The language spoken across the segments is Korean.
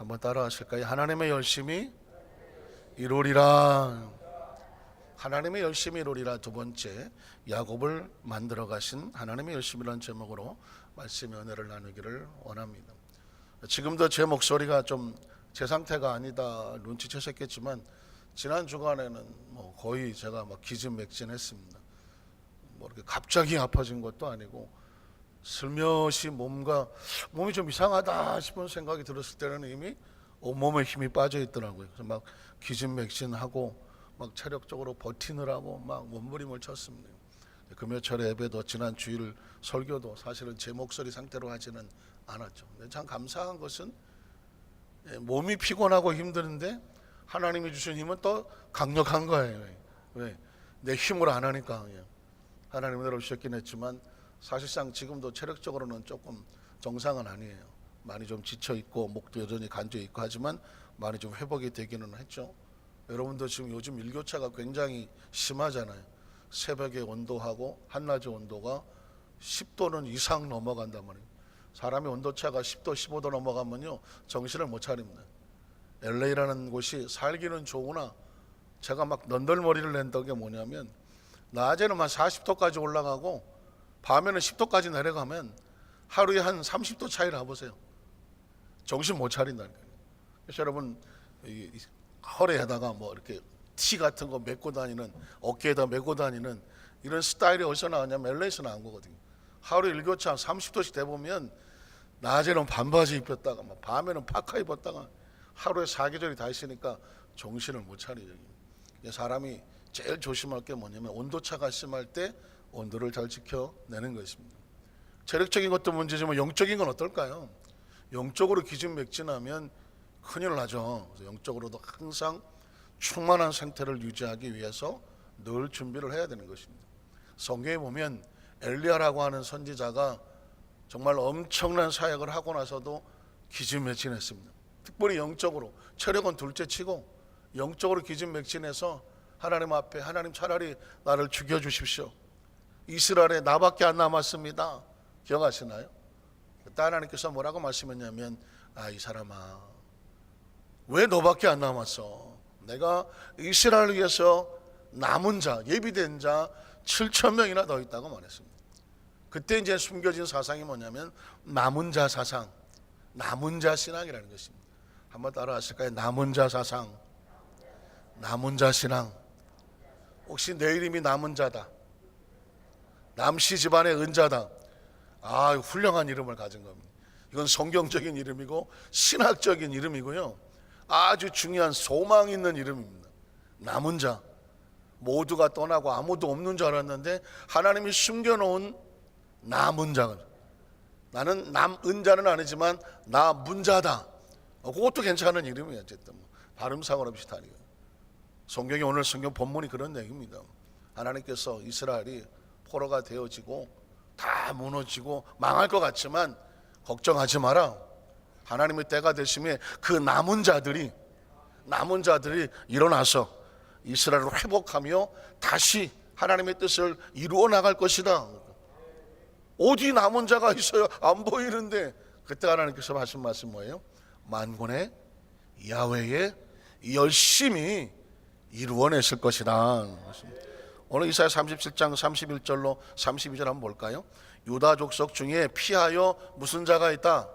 한번 따라하실까요? 하나님의 열심히 이루리라. 하나님의 열심히 이루리라 두 번째 야곱을 만들어 가신 하나님의 열심이라는 제목으로 말씀의 은혜를 나누기를 원합니다. 지금도 제 목소리가 좀 제 상태가 아니다 눈치채셨겠지만 지난 주간에는 뭐 거의 제가 막 기진맥진했습니다. 뭐 이렇게 갑자기 아파진 것도 아니고 슬며시 몸과 몸이 좀 이상하다 싶은 생각이 들었을 때는 이미 온몸에 힘이 빠져 있더라고요. 그래서 막 기진맥진하고 막 체력적으로 버티느라고 막 몸부림을 쳤습니다. 금요철 예배도 지난 주일 설교도 사실은 제 목소리 상태로 하지는 않았죠. 근데 참 감사한 것은 예, 몸이 피곤하고 힘드는데 하나님이 주신 힘은 또 강력한 거예요. 왜? 내 힘으로 안 하니까. 예. 하나님 은혜로 주셨긴 했지만 사실상 지금도 체력적으로는 조금 정상은 아니에요. 많이 좀 지쳐 있고 목도 여전히 간져 있고 하지만 많이 좀 회복이 되기는 했죠. 여러분도 지금 요즘 일교차가 굉장히 심하잖아요. 새벽에 온도하고 한낮의 온도가 10도는 이상 넘어간단 말이에요. 사람이 온도차가 10도, 15도 넘어가면요 정신을 못 차립니다. LA라는 곳이 살기는 좋으나 제가 막 넌덜머리를 낸다는 게 뭐냐면 낮에는 한 40도까지 올라가고 밤에는 10도까지 내려가면 하루에 한 30도 차이 나보세요. 정신 못 차린다니까요. 그래서 여러분 이 허리에다가 뭐 이렇게 티 같은 거 메고 다니는 어깨에다 메고 다니는 이런 스타일이 어디서 나왔냐면 LA에서 나온 거거든요. 하루 일교차 30도씩 돼 보면 낮에는 반바지 입혔다가 막 밤에는 파카 입었다가 하루에 사계절이 다 있으니까 정신을 못 차리죠. 사람이 제일 조심할 게 뭐냐면 온도차가 심할 때 온도를 잘 지켜내는 것입니다. 체력적인 것도 문제지만 영적인 건 어떨까요? 영적으로 기진맥진하면 큰일 나죠. 영적으로도 항상 충만한 상태를 유지하기 위해서 늘 준비를 해야 되는 것입니다. 성경에 보면 엘리야라고 하는 선지자가 정말 엄청난 사역을 하고 나서도 기진맥진했습니다. 특별히 영적으로 체력은 둘째치고 영적으로 기진맥진해서 하나님 앞에 하나님 차라리 나를 죽여 주십시오. 이스라엘에 나밖에 안 남았습니다. 기억하시나요? 그때 하나님께서 뭐라고 말씀했냐면 아 이 사람아 왜 너밖에 안 남았어? 내가 이스라엘을 위해서 남은 자 예비된 자 7천 명이나 더 있다고 말했습니다. 그때 이제 숨겨진 사상이 뭐냐면 남은 자 사상, 남은 자 신앙이라는 것입니다. 한번 따라하실까요? 남은 자 사상, 남은 자 신앙. 혹시 내 이름이 남은 자다. 남씨 집안의 은자다. 아, 훌륭한 이름을 가진 겁니다. 이건 성경적인 이름이고 신학적인 이름이고요. 아주 중요한 소망 있는 이름입니다. 남은 자. 모두가 떠나고 아무도 없는 줄 알았는데 하나님이 숨겨놓은 남은 자. 나는 남은 자는 아니지만 나 문자다. 어, 그것도 괜찮은 이름이에요. 어쨌든 뭐. 발음상으로 비슷하니까. 성경이 오늘 성경 본문이 그런 얘기입니다. 하나님께서 이스라엘이 포로가 되어지고 다 무너지고 망할 것 같지만 걱정하지 마라. 하나님의 때가 되심에 그 남은 자들이 남은 자들이 일어나서 이스라엘을 회복하며 다시 하나님의 뜻을 이루어 나갈 것이다. 어디 남은 자가 있어요? 안 보이는데 그때 하나님께서 하신 말씀 뭐예요? 만군의 야훼의 열심히 이루어냈을 것이다. 오늘 이사야 37장 31절로 32절 한번 볼까요? 유다 족속 중에 피하여 무슨 자가 있다?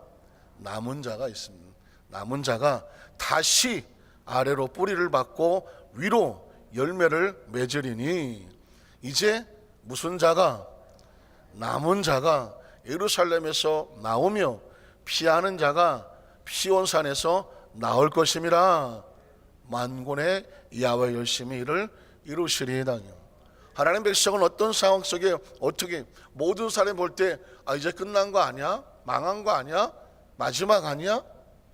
남은 자가 있습니다. 남은 자가 다시 아래로 뿌리를 받고 위로 열매를 맺으리니 이제 무슨 자가 남은 자가 예루살렘에서 나오며 피하는 자가 피온산에서 나올 것임이라 만군의 야외 열심히 이를 이루시리이다. 하나님 백성은 어떤 상황 속에 어떻게 모든 사람이 볼 때 아, 이제 끝난 거 아니야? 망한 거 아니야? 마지막 아니야?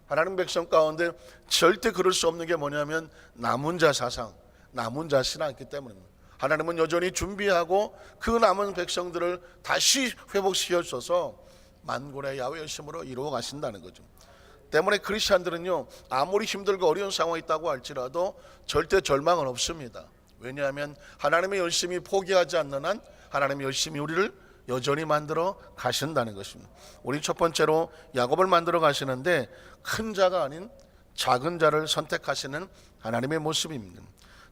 하나님 백성 가운데 절대 그럴 수 없는 게 뭐냐면 남은 자 사상, 남은 자 신앙 있기 때문입니다. 하나님은 여전히 준비하고 그 남은 백성들을 다시 회복시켜 주셔서 만군의 야외 열심으로 이루어 가신다는 거죠. 때문에 크리스천들은요 아무리 힘들고 어려운 상황이 있다고 할지라도 절대 절망은 없습니다. 왜냐하면 하나님의 열심히 포기하지 않는 한 하나님의 열심히 우리를 여전히 만들어 가신다는 것입니다. 우리 첫 번째로 야곱을 만들어 가시는데 큰 자가 아닌 작은 자를 선택하시는 하나님의 모습입니다.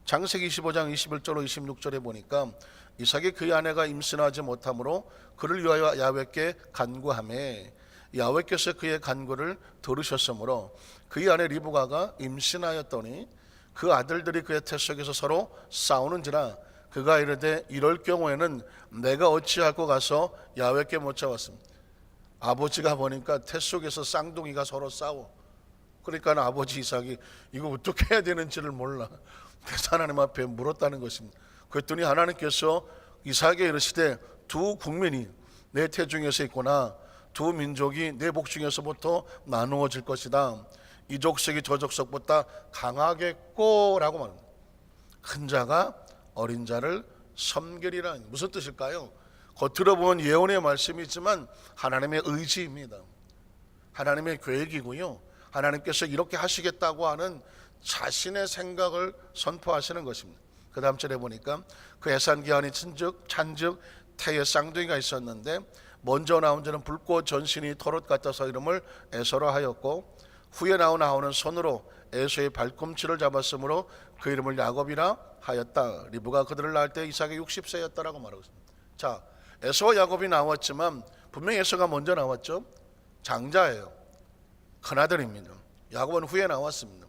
장세기 25장 21절로 26절에 보니까 이삭이 그의 아내가 임신하지 못하므로 그를 위하여 야훼께 간구하매 야훼께서 그의 간구를 들으셨으므로 그의 아내 리브가가 임신하였더니 그 아들들이 그의 태 속에서 서로 싸우는지라 그가 이르되 이럴 경우에는 내가 어찌하고 가서 야훼께 못 잡았습니다. 아버지가 보니까 태 속에서 쌍둥이가 서로 싸워. 그러니까 아버지 이삭이 이거 어떻게 해야 되는지를 몰라. 그래서 하나님 앞에 물었다는 것입니다. 그랬더니 하나님께서 이삭에게 이르시되 두 국민이 내 태중에서 있구나. 두 민족이 내 복중에서부터 나누어질 것이다. 이 족속이 저 족속보다 강하겠고라고 말합니다. 큰 자가 어린 자를 섬기리라 무슨 뜻일까요? 겉으로 보면 예언의 말씀이지만 하나님의 의지입니다. 하나님의 계획이고요. 하나님께서 이렇게 하시겠다고 하는 자신의 생각을 선포하시는 것입니다. 그 다음 절에 보니까 그 해산 기한이 친즉 찬즉 태의 쌍둥이가 있었는데 먼저 나온 자는 붉고 전신이 털옷 같아서 이름을 에서라 하였고 후에 나온 아우는 손으로 에서의 발꿈치를 잡았으므로 그 이름을 야곱이라 하였다. 리브가 그들을 낳을 때 이삭이 60세였다라고 말하고 있습니다. 자, 에서와 야곱이 나왔지만 분명히 에서가 먼저 나왔죠. 장자예요. 큰 아들입니다. 야곱은 후에 나왔습니다.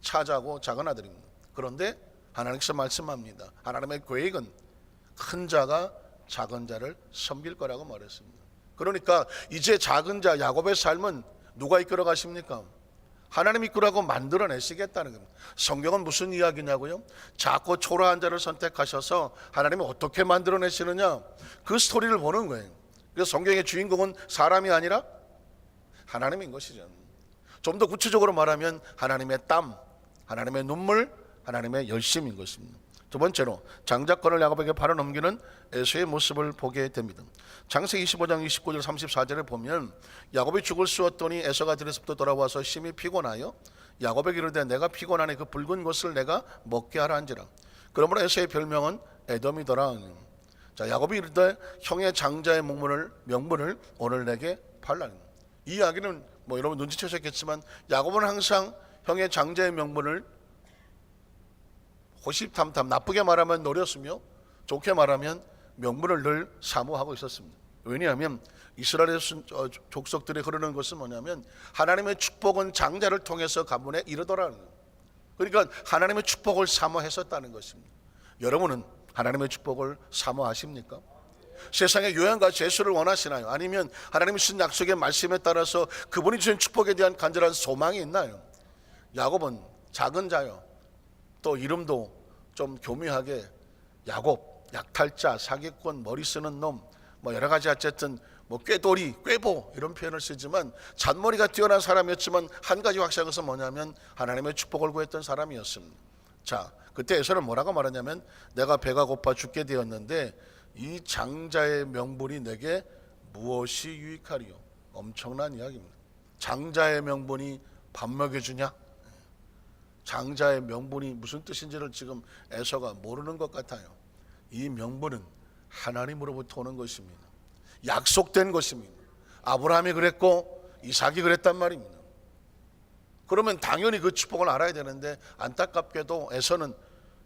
차자고 작은 아들입니다. 그런데 하나님께서 말씀합니다. 하나님의 계획은 큰 자가 작은 자를 섬길 거라고 말했습니다. 그러니까 이제 작은 자 야곱의 삶은 누가 이끌어 가십니까? 하나님 이끌어가고 만들어내시겠다는 겁니다. 성경은 무슨 이야기냐고요? 작고 초라한 자를 선택하셔서 하나님이 어떻게 만들어내시느냐? 그 스토리를 보는 거예요. 그래서 성경의 주인공은 사람이 아니라 하나님인 것이죠. 좀 더 구체적으로 말하면 하나님의 땀, 하나님의 눈물, 하나님의 열심인 것입니다. 두 번째로 장자권을 야곱에게 바로 넘기는 에서의 모습을 보게 됩니다. 장세기 25장 29절 34절에 보면 야곱이 죽을 쑤었더니 에서가 들에서부터 돌아와서 심히 피곤하여 야곱에게 이르되 내가 피곤하니 그 붉은 것을 내가 먹게 하라 한지라. 그러므로 에서의 별명은 에돔이더라. 자 야곱이 이르되 형의 장자의 명분을 명분을 오늘 내게 팔라. 이 이야기는 뭐 여러분 눈치채셨겠지만 야곱은 항상 형의 장자의 명분을 호시탐탐 나쁘게 말하면 노렸으며 좋게 말하면 명분을 늘 사모하고 있었습니다. 왜냐하면 이스라엘 순- 어, 족속들이 흐르는 것은 뭐냐면 하나님의 축복은 장자를 통해서 가문에 이르더라는 거예요. 그러니까 하나님의 축복을 사모했었다는 것입니다. 여러분은 하나님의 축복을 사모하십니까? 세상에 요양과 재수를 원하시나요? 아니면 하나님이 주신 약속의 말씀에 따라서 그분이 주신 축복에 대한 간절한 소망이 있나요? 야곱은 작은 자요. 또 이름도 좀 교묘하게 야곱, 약탈자, 사기꾼, 머리 쓰는 놈, 뭐 여러 가지 어쨌든 뭐 꾀돌이, 꾀보 이런 표현을 쓰지만 잔머리가 뛰어난 사람이었지만 한 가지 확실한 것은 뭐냐면 하나님의 축복을 구했던 사람이었습니다. 자, 그때 에서는 뭐라고 말하냐면 내가 배가 고파 죽게 되었는데 이 장자의 명분이 내게 무엇이 유익하리요? 엄청난 이야기입니다. 장자의 명분이 밥 먹여주냐? 장자의 명분이 무슨 뜻인지를 지금 에서가 모르는 것 같아요. 이 명분은 하나님으로부터 오는 것입니다. 약속된 것입니다. 아브라함이 그랬고 이삭이 그랬단 말입니다. 그러면 당연히 그 축복을 알아야 되는데 안타깝게도 에서는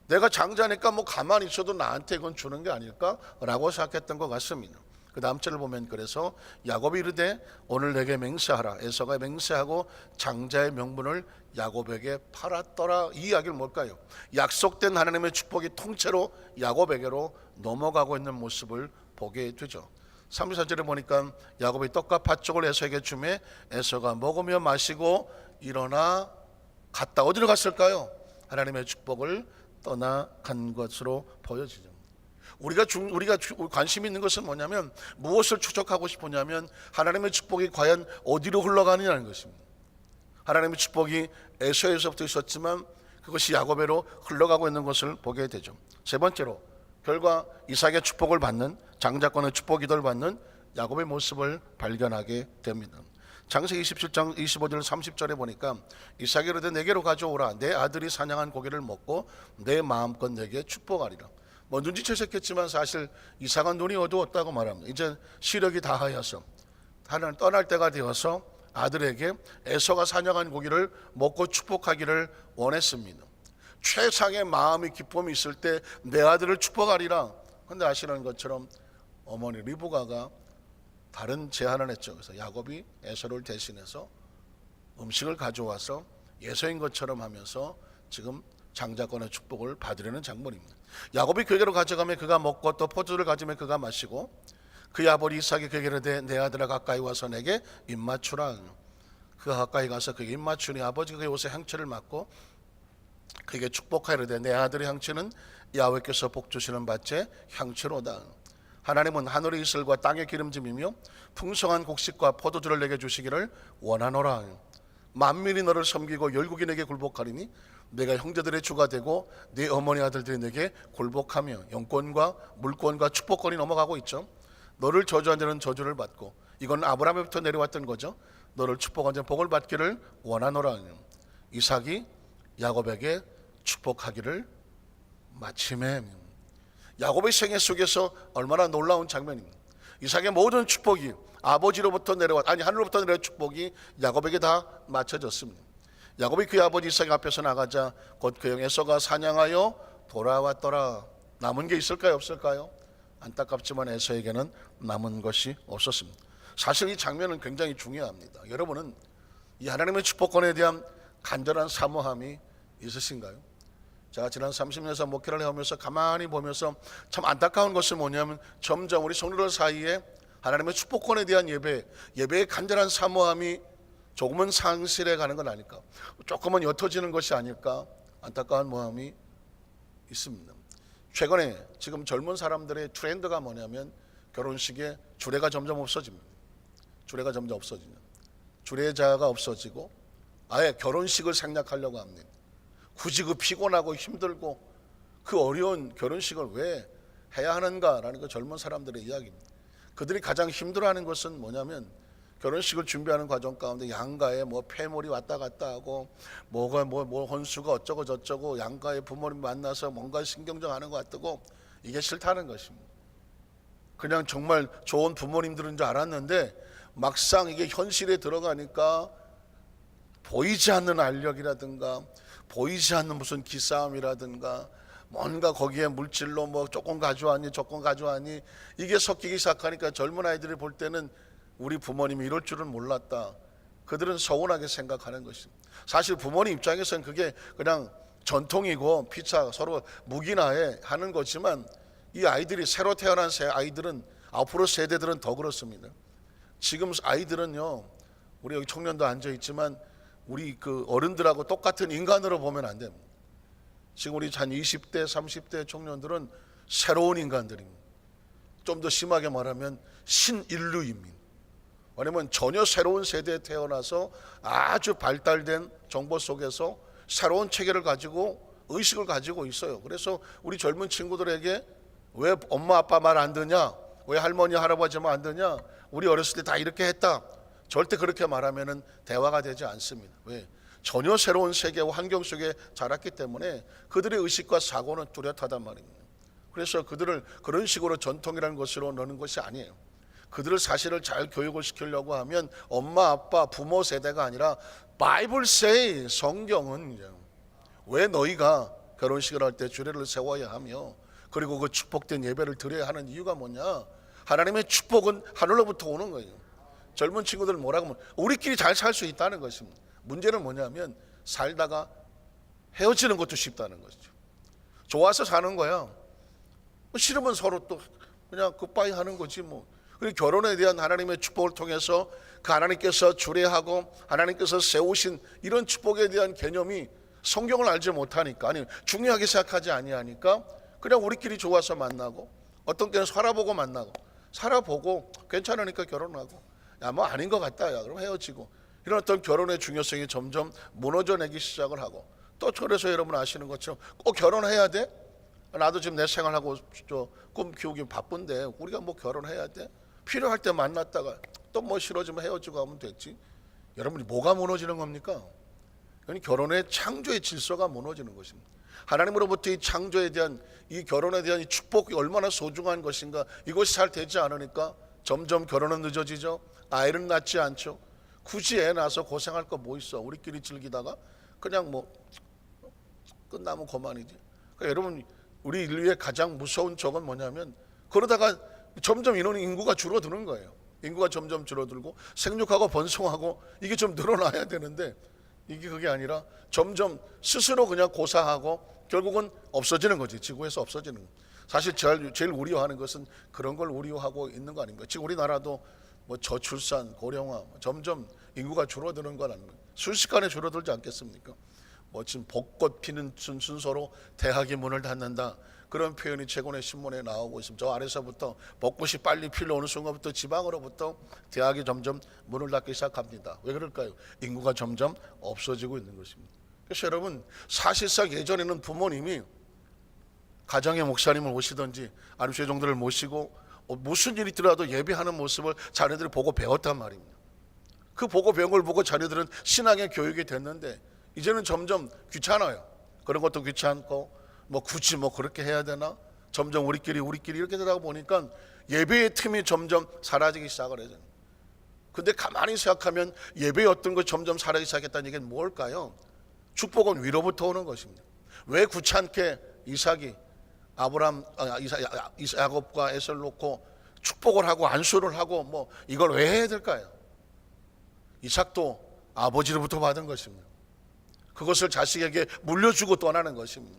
내가 장자니까 뭐 가만히 있어도 나한테 이건 주는 게 아닐까라고 생각했던 것 같습니다. 그 다음 절을 보면 그래서 야곱이 이르되 오늘 내게 맹세하라 에서가 맹세하고 장자의 명분을 야곱에게 팔았더라 이 이야기를 뭘까요? 약속된 하나님의 축복이 통째로 야곱에게로 넘어가고 있는 모습을 보게 되죠. 34절에 보니까 야곱이 떡과 팥죽을 에서에게 주매 에서가 먹으며 마시고 일어나 갔다 어디로 갔을까요? 하나님의 축복을 떠나간 것으로 보여지죠. 우리가 중, 우리가 주- 관심 있는 것은 뭐냐면 무엇을 추적하고 싶으냐면 하나님의 축복이 과연 어디로 흘러가느냐는 것입니다. 하나님의 축복이 에서에서부터 있었지만 그것이 야곱에로 흘러가고 있는 것을 보게 되죠. 세 번째로 결과 이삭의 축복을 받는 장자권의 축복 기도를 받는 야곱의 모습을 발견하게 됩니다. 장세기 27장 25절 30절에 보니까 이삭이 이르되 내게로 가져오라 내 아들이 사냥한 고기를 먹고 내 마음껏 내게 축복하리라. 뭐 눈치채셨겠지만 사실 이삭은 눈이 어두웠다고 말합니다. 이제 시력이 다하여서 하나님 떠날 때가 되어서 아들에게 에서가 사냥한 고기를 먹고 축복하기를 원했습니다. 최상의 마음이 기쁨이 있을 때 내 아들을 축복하리라. 근데 아시는 것처럼 어머니 리브가가 다른 제안을 했죠. 그래서 야곱이 에서를 대신해서 음식을 가져와서 예서인 것처럼 하면서 지금 장자권의 축복을 받으려는 장면입니다. 야곱이 그에게로 가져가면 그가 먹고 또 포도를 가지면 그가 마시고 그 아버지 이삭이 그에게 이르되 내 아들아 가까이 와서 내게 입맞추라. 그가 가까이 가서 그에게 입맞추니 아버지가 그의 옷에 향취를 맡고 그에게 축복하이르되 내 아들의 향취는 야훼께서 복 주시는 밭의 향취로다. 하나님은 하늘의 이슬과 땅의 기름짐이며 풍성한 곡식과 포도주를 내게 주시기를 원하노라. 만민이 너를 섬기고 열국이 내게 굴복하리니 내가 형제들의 주가 되고 네 어머니 아들들이 내게 굴복하며 영권과 물권과 축복권이 넘어가고 있죠. 너를 저주한 자는 저주를 받고 이건 아브라함부터 내려왔던 거죠. 너를 축복한 자는 복을 받기를 원하노라. 이삭이 야곱에게 축복하기를 마침에 야곱의 생애 속에서 얼마나 놀라운 장면입니다. 이삭의 모든 축복이 아버지로부터 내려왔 아니 하늘로부터 내려온 축복이 야곱에게 다 맞춰졌습니다. 야곱이 그의 아버지 이삭 앞에서 나가자 곧 그형 에서가 사냥하여 돌아왔더라. 남은 게 있을까요? 없을까요? 안타깝지만 에서에게는 남은 것이 없었습니다. 사실 이 장면은 굉장히 중요합니다. 여러분은 이 하나님의 축복권에 대한 간절한 사모함이 있으신가요? 제가 지난 30년에서 목회를 해오면서 가만히 보면서 참 안타까운 것은 뭐냐면 점점 우리 성도들 사이에 하나님의 축복권에 대한 예배, 예배의 간절한 사모함이 조금은 상실해 가는 건 아닐까? 조금은 옅어지는 것이 아닐까? 안타까운 마음이 있습니다. 최근에 지금 젊은 사람들의 트렌드가 뭐냐면 결혼식에 주례가 점점 없어집니다. 주례가 점점 없어지면 주례자가 없어지고 아예 결혼식을 생략하려고 합니다. 굳이 그 피곤하고 힘들고 그 어려운 결혼식을 왜 해야 하는가라는 그 젊은 사람들의 이야기입니다. 그들이 가장 힘들어하는 것은 뭐냐면 결혼식을 준비하는 과정 가운데 양가에 뭐 폐물이 왔다 갔다 하고 뭐가 뭐, 뭐 혼수가 어쩌고 저쩌고 양가의 부모님 만나서 뭔가 신경정하는 것 같고 이게 싫다는 것입니다. 그냥 정말 좋은 부모님들인 줄 알았는데 막상 이게 현실에 들어가니까 보이지 않는 알력이라든가 보이지 않는 무슨 기싸움이라든가 뭔가 거기에 물질로 뭐 조금 가져왔니 조금 가져왔니 이게 섞이기 시작하니까 젊은 아이들이 볼 때는 우리 부모님이 이럴 줄은 몰랐다. 그들은 서운하게 생각하는 것입니다. 사실 부모님 입장에서는 그게 그냥 전통이고 피차 서로 묵인하에 하는 거지만 이 아이들이 새로 태어난 새 아이들은 앞으로 세대들은 더 그렇습니다. 지금 아이들은요, 우리 여기 청년도 앉아 있지만 우리 그 어른들하고 똑같은 인간으로 보면 안 됩니다. 지금 우리 한 20대, 30대 청년들은 새로운 인간들입니다. 좀 더 심하게 말하면 신인류입니다. 왜냐면 전혀 새로운 세대에 태어나서 아주 발달된 정보 속에서 새로운 체계를 가지고 의식을 가지고 있어요. 그래서 우리 젊은 친구들에게 왜 엄마 아빠 말 안 듣냐? 왜 할머니 할아버지 말 안 듣냐? 우리 어렸을 때 다 이렇게 했다. 절대 그렇게 말하면은 대화가 되지 않습니다. 왜? 전혀 새로운 세계와 환경 속에 자랐기 때문에 그들의 의식과 사고는 뚜렷하단 말입니다. 그래서 그들을 그런 식으로 전통이라는 것으로 넣는 것이 아니에요. 그들을 사실을 잘 교육을 시키려고 하면 엄마, 아빠, 부모 세대가 아니라 바이블 세이 성경은 왜 너희가 결혼식을 할 때 주례를 세워야 하며 그리고 그 축복된 예배를 드려야 하는 이유가 뭐냐? 하나님의 축복은 하늘로부터 오는 거예요. 젊은 친구들 뭐라고 하면 우리끼리 잘 살 수 있다는 것입니다. 문제는 뭐냐면 살다가 헤어지는 것도 쉽다는 것이죠. 좋아서 사는 거야. 뭐 싫으면 서로 또 그냥 굿바이 하는 거지 뭐. 그리고 결혼에 대한 하나님의 축복을 통해서 그 하나님께서 주례하고 하나님께서 세우신 이런 축복에 대한 개념이 성경을 알지 못하니까 아니 중요하게 생각하지 아니하니까 그냥 우리끼리 좋아서 만나고 어떤 때는 살아보고 만나고 살아보고 괜찮으니까 결혼하고 야 뭐 아닌 것 같다 야 그럼 헤어지고 이런 어떤 결혼의 중요성이 점점 무너져 내기 시작을 하고 또 그래서 여러분 아시는 것처럼 꼭 결혼해야 돼? 나도 지금 내 생활하고 저꿈 키우기 바쁜데 우리가 뭐 결혼해야 돼? 필요할 때 만났다가 또 뭐 싫어지면 헤어지고 하면 됐지. 여러분이 뭐가 무너지는 겁니까? 결혼의 창조의 질서가 무너지는 것입니다. 하나님으로부터 이 창조에 대한 이 결혼에 대한 이 축복이 얼마나 소중한 것인가 이것이 잘 되지 않으니까 점점 결혼은 늦어지죠. 아이는 낳지 않죠. 굳이 애 낳아서 고생할 거 뭐 있어? 우리끼리 즐기다가 그냥 뭐 끝나면 그만이지. 그러니까 여러분 우리 인류의 가장 무서운 적은 뭐냐면 그러다가 점점 인원 인구가 줄어드는 거예요. 인구가 점점 줄어들고 생육하고 번성하고 이게 좀 늘어나야 되는데 이게 그게 아니라 점점 스스로 그냥 고사하고 결국은 없어지는 거지 지구에서 없어지는 거. 사실 제일, 제일 우려하는 것은 그런 걸 우려하고 있는 거 아닙니까? 지금 우리나라도 뭐 저출산, 고령화 점점 인구가 줄어드는 거라는 거예요. 순식간에 줄어들지 않겠습니까? 뭐 지금 벚꽃 피는 순- 순서로 대학이 문을 닫는다. 그런 표현이 최근에 신문에 나오고 있습니다. 저 아래서부터 벚꽃이 빨리 필 어느 순간부터 지방으로부터 대학이 점점 문을 닫기 시작합니다. 왜 그럴까요? 인구가 점점 없어지고 있는 것입니다. 그래서 여러분 사실상 예전에는 부모님이 가정의 목사님을 오시든지 아니면 제정들을 모시고 어, 무슨 일이 있더라도 예배하는 모습을 자녀들이 보고 배웠단 말입니다. 그 보고 배운 걸 보고 자녀들은 신앙의 교육이 됐는데 이제는 점점 귀찮아요. 그런 것도 귀찮고 뭐 굳이 뭐 그렇게 해야 되나? 점점 우리끼리 우리끼리 이렇게 되다 보니까 예배의 틈이 점점 사라지기 시작을 해요. 근데 가만히 생각하면 예배의 어떤 것 점점 사라지기 시작했다는 얘기는 뭘까요? 축복은 위로부터 오는 것입니다. 왜 귀찮게 이삭이 아브람 아, 이사- 야곱과 에서를 놓고 축복을 하고 안수를 하고 뭐 이걸 왜 해야 될까요? 이삭도 아버지로부터 받은 것입니다. 그것을 자식에게 물려주고 떠나는 것입니다.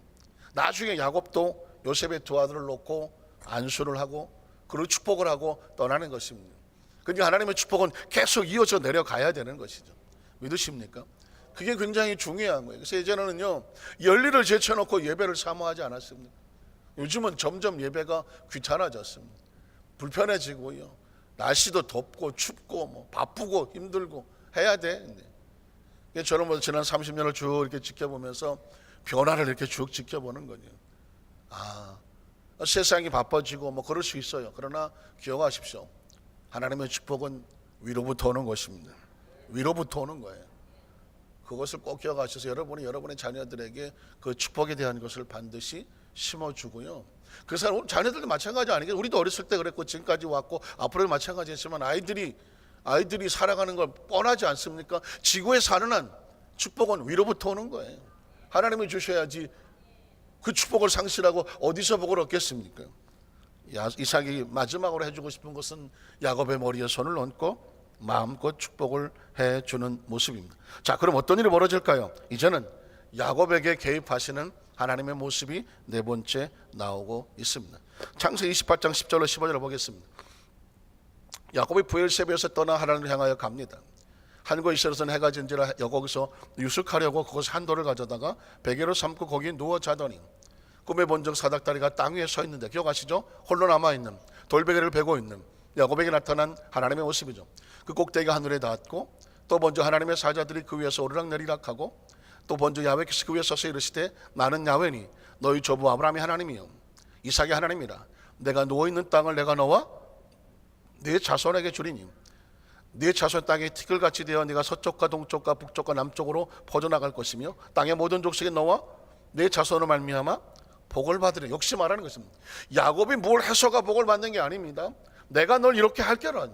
나중에 야곱도 요셉의 두 아들을 놓고 안수를 하고 그리고 축복을 하고 떠나는 것입니다. 그러니까 하나님의 축복은 계속 이어져 내려가야 되는 것이죠. 믿으십니까? 그게 굉장히 중요한 거예요. 그래서 예전에는요 열리를 제쳐놓고 예배를 사모하지 않았습니다. 요즘은 점점 예배가 귀찮아졌습니다. 불편해지고요. 날씨도 덥고 춥고 뭐 바쁘고 힘들고 해야 돼. 저는 뭐 지난 30년을 쭉 이렇게 지켜보면서 변화를 이렇게 쭉 지켜보는 거죠. 아, 세상이 바빠지고 뭐 그럴 수 있어요. 그러나 기억하십시오. 하나님의 축복은 위로부터 오는 것입니다. 위로부터 오는 거예요. 그것을 꼭 기억하셔서 여러분이 여러분의 자녀들에게 그 축복에 대한 것을 반드시 심어주고요. 그 사람 자녀들도 마찬가지 아니겠어요? 우리도 어렸을 때 그랬고 지금까지 왔고 앞으로도 마찬가지지만 아이들이 아이들이 살아가는 걸 뻔하지 않습니까? 지구에 사는 한 축복은 위로부터 오는 거예요. 하나님이 주셔야지 그 축복을 상실하고 어디서 복을 얻겠습니까? 야- 이삭이 마지막으로 해주고 싶은 것은 야곱의 머리에 손을 얹고 마음껏 축복을 해주는 모습입니다. 자, 그럼 어떤 일이 벌어질까요? 이제는 야곱에게 개입하시는 하나님의 모습이 네 번째 나오고 있습니다. 창세기 28장 10절로 15절을 보겠습니다. 야곱이 부엘세베에서 떠나 하나님을 향하여 갑니다. 한국 이스라엘에서는 해가 진지라 여거기서 유숙하려고 그곳 한도를 가져다가 베개로 삼고 거기 누워 자더니 꿈에 본 적 사닥다리가 땅 위에 서 있는데 기억하시죠? 홀로 남아 있는 돌베개를 베고 있는 야곱에게 나타난 하나님의 모습이죠. 그 꼭대기가 하늘에 닿았고 또 먼저 하나님의 사자들이 그 위에서 오르락내리락하고 또 먼저 야훼께서 그 위에 서서 이르시되 나는 야훼니 너희 조부 아브라함이 하나님이요 이삭이 하나님이라 내가 누워 있는 땅을 내가 너와 네 자손에게 주리니 네 자손 땅에 티끌같이 되어 네가 서쪽과 동쪽과 북쪽과 남쪽으로 퍼져나갈 것이며 땅의 모든 족속에 너와 네 자손을 말미암아 복을 받으리 역시 말하는 것입니다. 야곱이 뭘 해서가 복을 받는 게 아닙니다. 내가 널 이렇게 할게라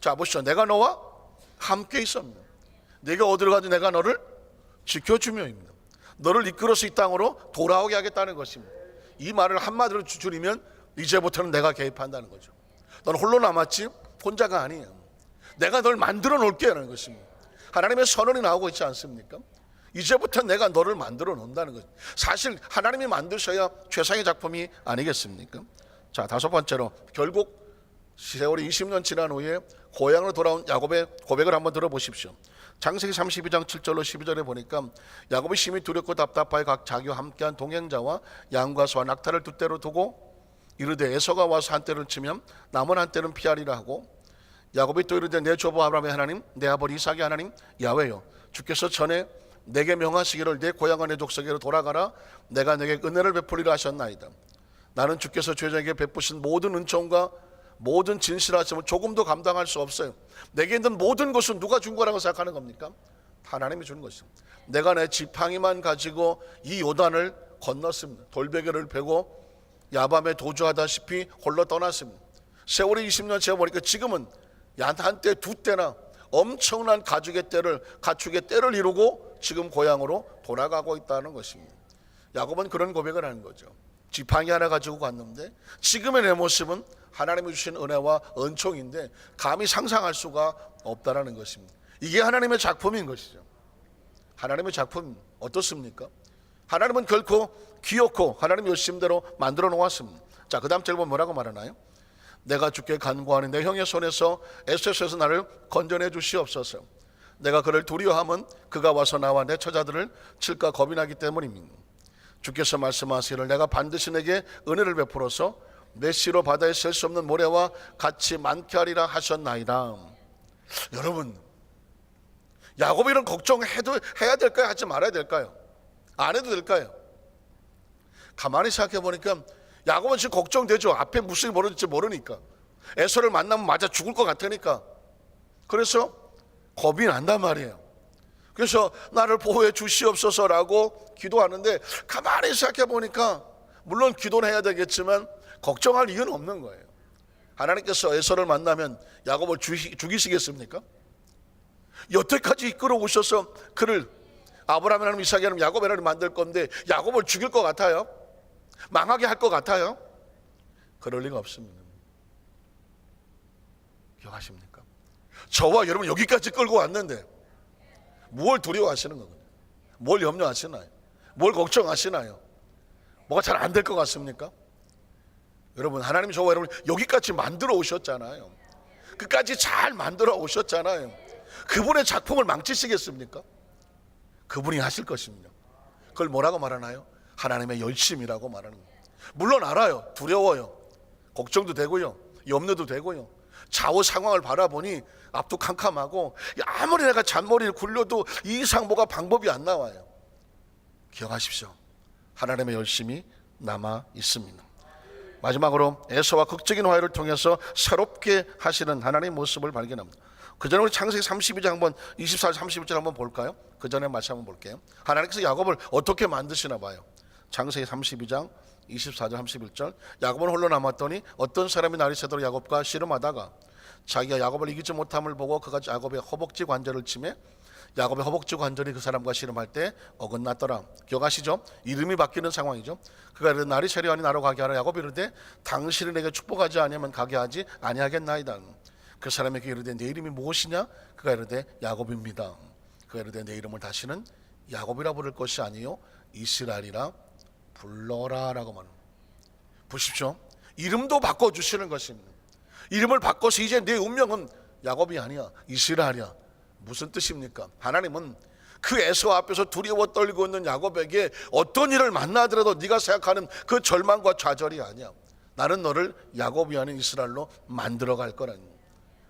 자 보시죠 내가 너와 함께 있습니다 네가 어디로 가도 내가 너를 지켜주며입니다. 너를 이끌어서 이 땅으로 돌아오게 하겠다는 것입니다. 이 말을 한마디로 주- 줄이면 이제부터는 내가 개입한다는 거죠. 넌 홀로 남았지? 혼자가 아니에요 내가 널 만들어 놓을게 라는 것입니다. 하나님의 선언이 나오고 있지 않습니까? 이제부터 내가 너를 만들어 놓는다는 것. 사실 하나님이 만드셔야 최상의 작품이 아니겠습니까? 자, 다섯 번째로 결국 세월이 20년 지난 후에 고향으로 돌아온 야곱의 고백을 한번 들어보십시오. 장세기 32장 7절로 12절에 보니까 야곱이 심히 두렵고 답답하여 각 자기와 함께한 동행자와 양과 소와 낙타를 두 대로 두고 이르되 에서가 와서 한 대를 치면 남은 한 대는 피하리라 하고 야곱이 또 이르되 내 조부 아브라함의 하나님 내 아버지 이삭의 하나님 야훼요 주께서 전에 내게 명하시기를 내 고향과 내 족속에로 돌아가라 내가 내게 은혜를 베풀리라 하셨나이다 나는 주께서 죄자에게 베푸신 모든 은총과 모든 진실하심을 조금도 감당할 수 없어요 내게 있는 모든 것은 누가 준 거라고 생각하는 겁니까? 하나님이 주는 것입니다. 내가 내 지팡이만 가지고 이 요단을 건넜습니다. 돌베개를 베고 야밤에 도주하다시피 홀로 떠났습니다. 세월이 20년 지나보니까 지금은 한때 두 때나 엄청난 가죽의 때를 가축의 때를 이루고 지금 고향으로 돌아가고 있다는 것입니다. 야곱은 그런 고백을 하는 거죠. 지팡이 하나 가지고 갔는데 지금의 내 모습은 하나님이 주신 은혜와 은총인데 감히 상상할 수가 없다라는 것입니다. 이게 하나님의 작품인 것이죠. 하나님의 작품 어떻습니까? 하나님은 결코 귀엽고 하나님 열심대로 만들어 놓았습니다. 자, 그 다음 절 보면 뭐라고 말하나요? 내가 주께 간구하는 내 형의 손에서 에스에서 나를 건져내 주시옵소서. 내가 그를 두려워하면 그가 와서 나와 내 처자들을 칠까 겁이 나기 때문입니다. 주께서 말씀하시기를 내가 반드시 내게 은혜를 베풀어서 내 씨로 바다에 셀 수 없는 모래와 같이 많게 하리라 하셨나이다. 여러분, 야곱이 이런 걱정해도 해야 될까요? 하지 말아야 될까요? 안 해도 될까요? 가만히 생각해 보니까 야곱은 지금 걱정되죠. 앞에 무슨 일이 벌어질지 모르니까. 에서를 만나면 맞아 죽을 것 같으니까. 그래서 겁이 난단 말이에요. 그래서 나를 보호해 주시옵소서라고 기도하는데 가만히 생각해 보니까 물론 기도는 해야 되겠지만 걱정할 이유는 없는 거예요. 하나님께서 에서를 만나면 야곱을 죽이- 죽이시겠습니까? 여태까지 이끌어 오셔서 그를 아브라함 하나님 이삭이 하나님 야곱 하나님 만들 건데 야곱을 죽일 것 같아요? 망하게 할 것 같아요? 그럴 리가 없습니다. 기억하십니까? 저와 여러분 여기까지 끌고 왔는데 뭘 두려워하시는 거거든요? 뭘 염려하시나요? 뭘 걱정하시나요? 뭐가 잘 안 될 것 같습니까? 여러분 하나님 저와 여러분 여기까지 만들어 오셨잖아요. 끝까지 잘 만들어 오셨잖아요. 그분의 작품을 망치시겠습니까? 그분이 하실 것입니다. 그걸 뭐라고 말하나요? 하나님의 열심이라고 말하는 거예요. 물론 알아요. 두려워요. 걱정도 되고요. 염려도 되고요. 좌우 상황을 바라보니 앞도 캄캄하고 아무리 내가 잔머리를 굴려도 이 이상 뭐가 방법이 안 나와요. 기억하십시오. 하나님의 열심이 남아 있습니다. 마지막으로 에서와 극적인 화해를 통해서 새롭게 하시는 하나님의 모습을 발견합니다. 그 전에 우리 창세기 32장 한번 24절 31절 한번 볼까요? 그 전에 말씀 한번 볼게요. 하나님께서 야곱을 어떻게 만드시나 봐요. 창세기 32장 24절 31절 야곱은 홀로 남았더니 어떤 사람이 날이 새도록 야곱과 씨름하다가 자기가 야곱을 이기지 못함을 보고 그가 야곱의 허벅지 관절을 치매 야곱의 허벅지 관절이 그 사람과 씨름할 때 어긋났더라. 기억하시죠? 이름이 바뀌는 상황이죠. 그가 이르되 날이 세려하니 나로 가게 하라. 야곱이 이르되 당신이 내게 축복하지 아니하면 가게 하지 아니하겠나이다. 그 사람에게 이르되 내 이름이 무엇이냐? 그가 이르되 야곱입니다. 그가 이르되 내 이름을 다시는 야곱이라 부를 것이 아니요 이스라엘이라 불러라라고 말합니다. 보십시오. 이름도 바꿔 주시는 것입니다. 이름을 바꿔서 이제 내 운명은 야곱이 아니야 이스라엘이야. 무슨 뜻입니까? 하나님은 그 에서 앞에서 두려워 떨고 있는 야곱에게 어떤 일을 만나더라도 네가 생각하는 그 절망과 좌절이 아니야. 나는 너를 야곱이 아닌 이스라엘로 만들어 갈 거라는.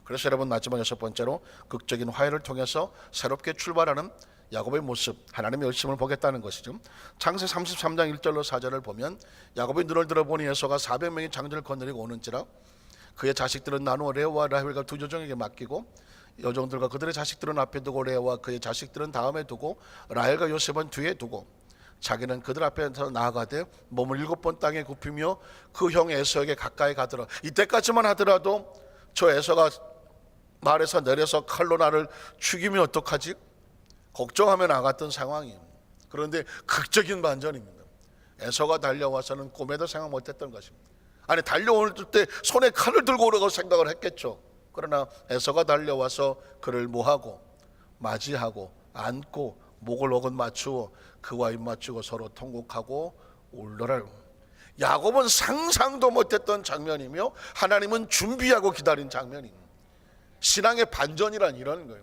그래서 여러분 마지막 여섯 번째로 극적인 화해를 통해서 새롭게 출발하는 야곱의 모습, 하나님의 열심을 보겠다는 것이죠. 창세 33장 1절로 4절을 보면 야곱이 눈을 들어보니 에서가 400명의 장전을 거느리고 오는지라 그의 자식들은 나누어 레오와 라헬과 두 조정에게 맡기고 여종들과 그들의 자식들은 앞에 두고 레오와 그의 자식들은 다음에 두고 라헬과 요셉은 뒤에 두고 자기는 그들 앞에서 나아가되 몸을 일곱 번 땅에 굽히며 그 형 에서에게 가까이 가더라 이때까지만 하더라도 저 에서가 말에서 내려서 칼로 나를 죽이면 어떡하지? 걱정하며 나갔던 상황이에요 그런데 극적인 반전입니다 에서가 달려와서는 꿈에도 생각 못했던 것입니다 아니 달려올 때 손에 칼을 들고 오라고 생각을 했겠죠. 그러나 에서가 달려와서 그를 모하고 맞이하고 안고 목을 어긋 맞추어 그와 입 맞추고 서로 통곡하고 울더라. 야곱은 상상도 못했던 장면이며 하나님은 준비하고 기다린 장면입니다. 신앙의 반전이란 이런 거예요.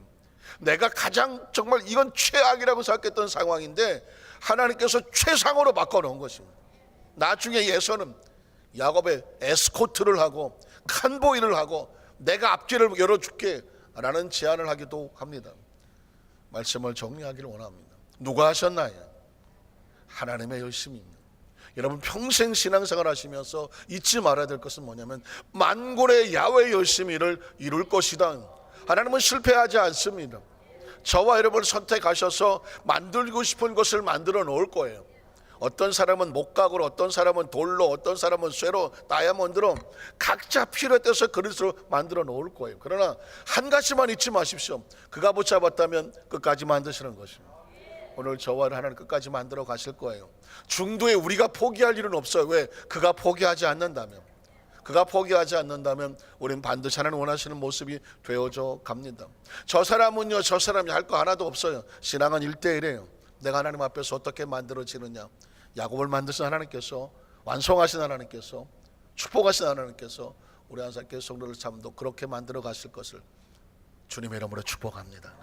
내가 가장 정말 이건 최악이라고 생각했던 상황인데 하나님께서 최상으로 바꿔놓은 것입니다. 나중에 예서는 야곱의 에스코트를 하고 칸보이를 하고 내가 앞길을 열어줄게 라는 제안을 하기도 합니다. 말씀을 정리하기를 원합니다. 누가 하셨나요? 하나님의 열심입니다. 여러분 평생 신앙생활 하시면서 잊지 말아야 될 것은 뭐냐면 만골의 야외 열심히를 이룰 것이다. 하나님은 실패하지 않습니다. 저와 여러분을 선택하셔서 만들고 싶은 것을 만들어 놓을 거예요. 어떤 사람은 목각으로, 어떤 사람은 돌로, 어떤 사람은 쇠로, 다이아몬드로 각자 필요에 따라서 그릇으로 만들어 놓을 거예요. 그러나 한 가지만 잊지 마십시오. 그가 붙잡았다면 끝까지 만드시는 것입니다. 오늘 저와 하나님 끝까지 만들어 가실 거예요. 중도에 우리가 포기할 일은 없어요. 왜? 그가 포기하지 않는다면. 그가 포기하지 않는다면 우리는 반드시 하나님 원하시는 모습이 되어져 갑니다. 저 사람은요, 저 사람이 할 거 하나도 없어요. 신앙은 일대일이에요 내가 하나님 앞에서 어떻게 만들어지느냐. 야곱을 만드신 하나님께서 완성하신 하나님께서 축복하신 하나님께서 우리 한사께 성도를 참도 그렇게 만들어 가실 것을 주님의 이름으로 축복합니다.